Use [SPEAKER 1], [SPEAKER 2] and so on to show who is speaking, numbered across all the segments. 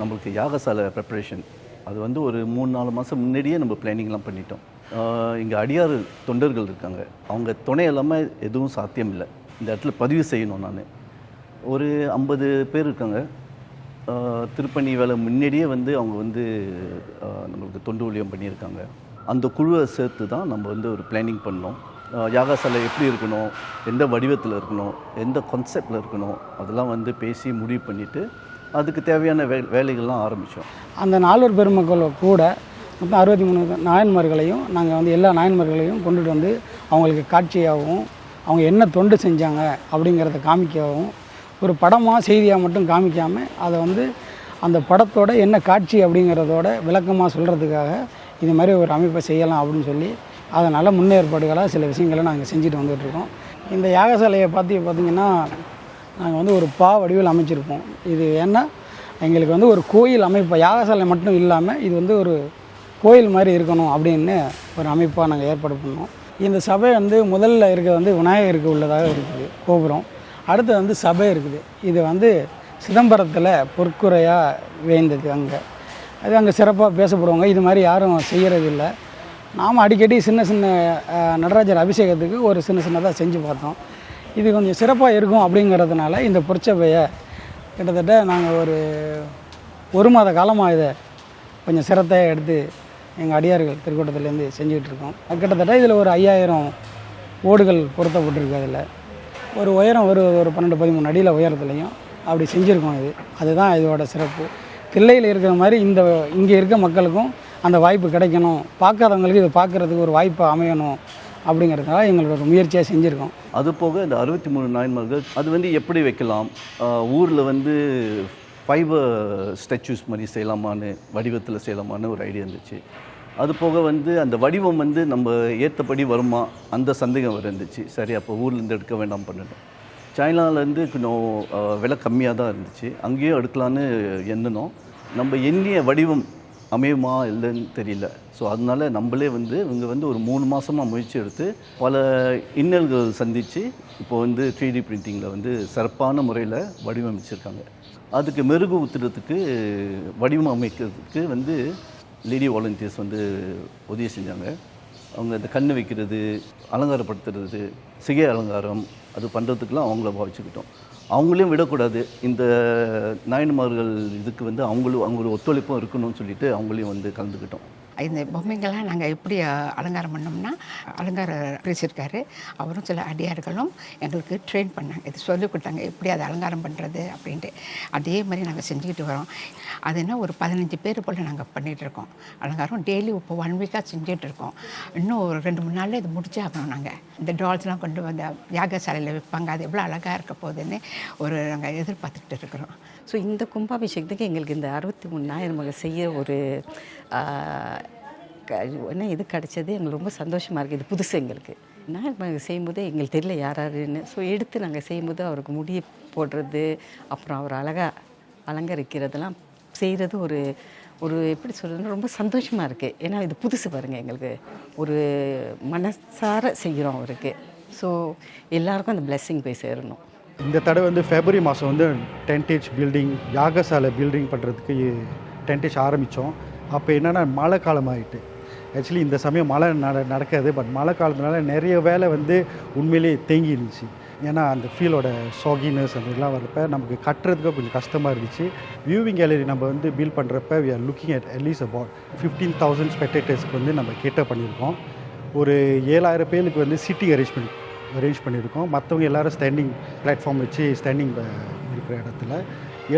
[SPEAKER 1] நம்மளுக்கு யாகசாலை ப்ரிப்பரேஷன் அது வந்து ஒரு மூணு நாலு மாதம் முன்னாடியே நம்ம பிளானிங்லாம் பண்ணிட்டோம். இங்கே அடியார் தொண்டர்கள் இருக்காங்க. அவங்க துணை இல்லாமல் எதுவும் சாத்தியம் இல்லை. இந்த இடத்துல பதிவு செய்யணும் நான். ஒரு ஐம்பது பேர் இருக்காங்க. திருப்பணி வேலை முன்னாடியே வந்து அவங்க வந்து நம்மளுக்கு தொண்டு ஊழியம் பண்ணியிருக்காங்க. அந்த குழுவை சேர்த்து தான் நம்ம வந்து ஒரு பிளானிங் பண்ணோம். யாகசாலை எப்படி இருக்கணும்? எந்த வடிவத்தில் இருக்கணும்? எந்த கான்செப்டில் இருக்கணும்? அதெல்லாம் வந்து பேசி முடிவு பண்ணிவிட்டு அதுக்கு தேவையான வே வேலைகள்லாம் ஆரம்பித்தோம்
[SPEAKER 2] அந்த நால்வர் பெருமக்கள் கூட மொத்தம் அறுபத்தி மூணு நாயன்மார்களையும் நாங்கள் வந்து எல்லா நாயன்மார்களையும் கொண்டுட்டு வந்து அவங்களுக்கு காட்சியாகவும் அவங்க என்ன தொண்டு செஞ்சாங்க அப்படிங்கிறத காமிக்கவும் ஒரு படமாக செய்தியாக மட்டும் காமிக்காமல் அதை வந்து அந்த படத்தோட என்ன காட்சி அப்படிங்கிறதோட விளக்கமாக சொல்கிறதுக்காக இது மாதிரி ஒரு அமைப்பை செய்யலாம் அப்படின்னு சொல்லி அதனால் முன்னேற்பாடுகளாக சில விஷயங்களை நாங்கள் செஞ்சுட்டு வந்துட்டுருக்கோம் இந்த யாகசாலையை பார்த்து பார்த்தீங்கன்னா நாங்கள் வந்து ஒரு பா வடிவில் அமைச்சிருப்போம். இது ஏன்னா எங்களுக்கு வந்து ஒரு கோயில் அமைப்பு யாகசாலை மட்டும் இல்லாமல் இது வந்து ஒரு கோயில் மாதிரி இருக்கணும் அப்படின்னு ஒரு அமைப்பாக நாங்கள் ஏற்பாடு பண்ணோம். இந்த சபை வந்து முதல்ல இருக்கிறது வந்து விநாயகருக்கு உள்ளதாக இருக்குது கோபுரம். அடுத்து வந்து சபை இருக்குது. இது வந்து சிதம்பரத்தில் பொற்குறையாக வேந்தது அங்கே. அது அங்கே சிறப்பாக பேசப்படுவாங்க. இது மாதிரி யாரும் செய்கிறதில்ல நாம் அடிக்கடி சின்ன சின்ன நடராஜர் அபிஷேகத்துக்கு ஒரு சின்ன சின்னதாக செஞ்சு பார்த்தோம். இது கொஞ்சம் சிறப்பாக இருக்கும் அப்படிங்கிறதுனால இந்த பொற்சபையை கிட்டத்தட்ட நாங்கள் ஒரு ஒரு மாத காலமாக இதை கொஞ்சம் சிரத்தையாக எடுத்து எங்கள் அடியார்கள் திருக்கூட்டத்துலேருந்து செஞ்சுக்கிட்டு இருக்கோம். கிட்டத்தட்ட இதில் ஒரு ஐயாயிரம் ஓடுகள் பொருத்தப்பட்டிருக்கு அதில். ஒரு உயரம் ஒரு ஒரு பன்னெண்டு பதிமூணு அடியில் உயரத்துலையும் அப்படி செஞ்சுருக்கோம் இது. அதுதான் இதோட சிறப்பு. தில்லையில் இருக்கிற மாதிரி இந்த இங்கே இருக்க மக்களுக்கும் அந்த வாய்ப்பு கிடைக்கணும். பார்க்காதவங்களுக்கு இதை பார்க்குறதுக்கு ஒரு வாய்ப்பு அமையணும். அப்படிங்கிறதுனால எங்களோட ஒரு முயற்சியாக செஞ்சுருக்கோம்.
[SPEAKER 1] அது போக இந்த அறுபத்தி மூணு நாயன்மார்கள் அது வந்து எப்படி வைக்கலாம்? ஊரில் வந்து ஃபைபர் ஸ்டாச்சூஸ் மாதிரி செய்யலாமான்னு வடிவத்தில் செய்யலாமான்னு ஒரு ஐடியா இருந்துச்சு. அது போக வந்து அந்த வடிவம் வந்து நம்ம ஏற்றபடி வருமா? அந்த சந்தேகம் இருந்துச்சு. சரி அப்போ ஊர்லேருந்து எடுக்க வேண்டாம் பண்ணிட்டோம். சைனாலேருந்து கொஞ்சம் விலை கம்மியாக தான் இருந்துச்சு. அங்கேயும் எடுக்கலான்னு எண்ணினோம். நம்ம எண்ணிய வடிவம் அமையுமா இல்லைன்னு தெரியல. ஸோ அதனால நம்மளே வந்து இவங்க வந்து ஒரு மூணு மாதமாக முயற்சி எடுத்து பல இன்னல்கள் சந்தித்து இப்போ வந்து த்ரீ டி பிரிண்டிங்கில் வந்து சிறப்பான முறையில் வடிவமைச்சிருக்காங்க. அதுக்கு மெருகு ஊத்துறதுக்கு வடிவமைக்கிறதுக்கு வந்து லேடி வாலண்டியர்ஸ் வந்து உதவி செஞ்சாங்க. அவங்க இந்த கண் வைக்கிறது அலங்காரப்படுத்துறது சிகை அலங்காரம் அது பண்ணுறதுக்கெலாம் அவங்கள பாவிச்சுக்கிட்டோம். அவங்களையும் விடக்கூடாது. இந்த நாயன்மார்கள் இதுக்கு வந்து அவங்களும் அவங்களோட ஒத்துழைப்பும் இருக்கணும்னு சொல்லிட்டு அவங்களையும் வந்து கலந்துக்கிட்டோம்.
[SPEAKER 3] இந்த பொம்மைங்கள்லாம் நாங்கள் எப்படி அலங்காரம் பண்ணோம்னா அலங்கார பேசியிருக்காரு அவரும் சில அடியார்களும் எங்களுக்கு ட்ரெயின் பண்ணாங்க. இது சொல்லிக் கொடுத்தாங்க எப்படி அதை அலங்காரம் பண்ணுறது அப்படின்ட்டு. அதே மாதிரி நாங்கள் செஞ்சுக்கிட்டு வரோம். அது என்ன ஒரு பதினஞ்சு பேர் போல் நாங்கள் பண்ணிகிட்டு இருக்கோம். அலங்காரம் டெய்லி இப்போ ஒன் வீக்காக செஞ்சுட்டு இருக்கோம். இன்னும் ஒரு ரெண்டு மூணு நாளில் இது முடிச்சே ஆகணும் நாங்கள் இந்த டால்ஸ்லாம் கொண்டு வந்து யாகசாலையில் வைப்பாங்க அது எவ்வளோ அழகாக இருக்க போகுதுன்னு ஒரு நாங்கள் எதிர்பார்த்துக்கிட்டு இருக்கிறோம்.
[SPEAKER 4] ஸோ இந்த கும்பாபிஷேகத்துக்கு எங்களுக்கு இந்த அறுபத்தி மூணு நாள் நமக்கு செய்ய ஒரு க- என்ன இது கிடச்சது? எங்களுக்கு ரொம்ப சந்தோஷமாக இருக்குது இது புதுசு எங்களுக்கு. நான் செய்யும்போது எங்களுக்கு தெரியல யார் யாருன்னு. ஸோ எடுத்து நாங்கள் செய்யும்போது அவருக்கு முடி போடுறது அப்புறம் அவர் அழகாக அலங்கரிக்கிறதெல்லாம் செய்கிறது ஒரு ஒரு எப்படி சொல்கிறதுன்னா ரொம்ப சந்தோஷமாக இருக்குது ஏன்னா இது புதுசு பாருங்கள் எங்களுக்கு. ஒரு மனசார செய்கிறோம் அவருக்கு. ஸோ எல்லாருக்கும் அந்த பிளெஸ்ஸிங் போய் சேரணும்.
[SPEAKER 5] இந்த தடவை வந்து ஃபெப்ரவரி மாதம் வந்து டென்டேஜ் பில்டிங் யாகசாலை பில்டிங் பண்ணுறதுக்கு டென்டேஜ் ஆரம்பித்தோம் அப்போ என்னென்னா மழை காலம் ஆகிட்டு ஆக்சுவலி இந்த சமயம் மழை நட நடக்காது பட் மழை காலத்தினால நிறைய வேலை வந்து உண்மையிலேயே தேங்கி இருந்துச்சு. ஏன்னா அந்த ஃபீலோட சாகினஸ் அந்த இதெல்லாம் வரப்ப நமக்கு கட்டுறதுக்கு கொஞ்சம் கஷ்டமாக இருந்துச்சு. வியூவிங் கேலரி நம்ம வந்து பில் பண்ணுறப்ப we are looking at at least about fifteen thousand ஸ்பெக்டேட்டர்ஸ்க்கு வந்து நம்ம கேட்ட பண்ணியிருக்கோம். ஒரு ஏழாயிரம் பேருக்கு வந்து சிட்டிங் அரேஞ்ச்மெண்ட் அரேஞ்ச் பண்ணியிருக்கோம். மற்றவங்க எல்லோரும் ஸ்டாண்டிங் பிளாட்ஃபார்ம் வச்சு ஸ்டாண்டிங் இருக்கிற இடத்துல.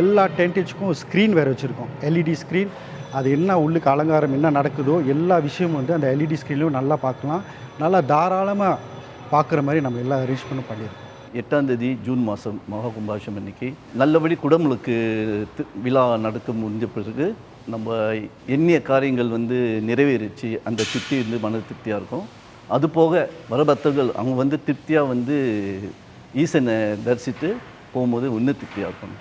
[SPEAKER 5] எல்லா டென்டேஜுக்கும் ஸ்க்ரீன் வேறு வச்சுருக்கோம். எல்இடி ஸ்க்ரீன் அது என்ன உள்ளுக்கு அலங்காரம் என்ன நடக்குதோ எல்லா விஷயமும் வந்து அந்த எல்இடி ஸ்க்ரீன்லையும் நல்லா பார்க்கலாம். நல்லா தாராளமாக பார்க்குற மாதிரி நம்ம எல்லா அரேஞ்ச்மெண்ட்டும் பண்ணியிருக்கோம்.
[SPEAKER 1] எட்டாம் தேதி ஜூன் மாதம் மகா கும்பாஷம் அன்னைக்கு. நல்லபடி குடமுழுக்கு விழா நடக்க முடிஞ்ச பிறகு நம்ம எண்ணிய காரியங்கள் வந்து நிறைவேறிச்சு. அந்த திருப்தி வந்து மன திருப்தியாக இருக்கும். அது போக வர பக்தர்கள் அவங்க வந்து திருப்தியாக வந்து ஈசனை தரிசித்து போகும்போது இன்னும் திருப்தியாக இருக்கும்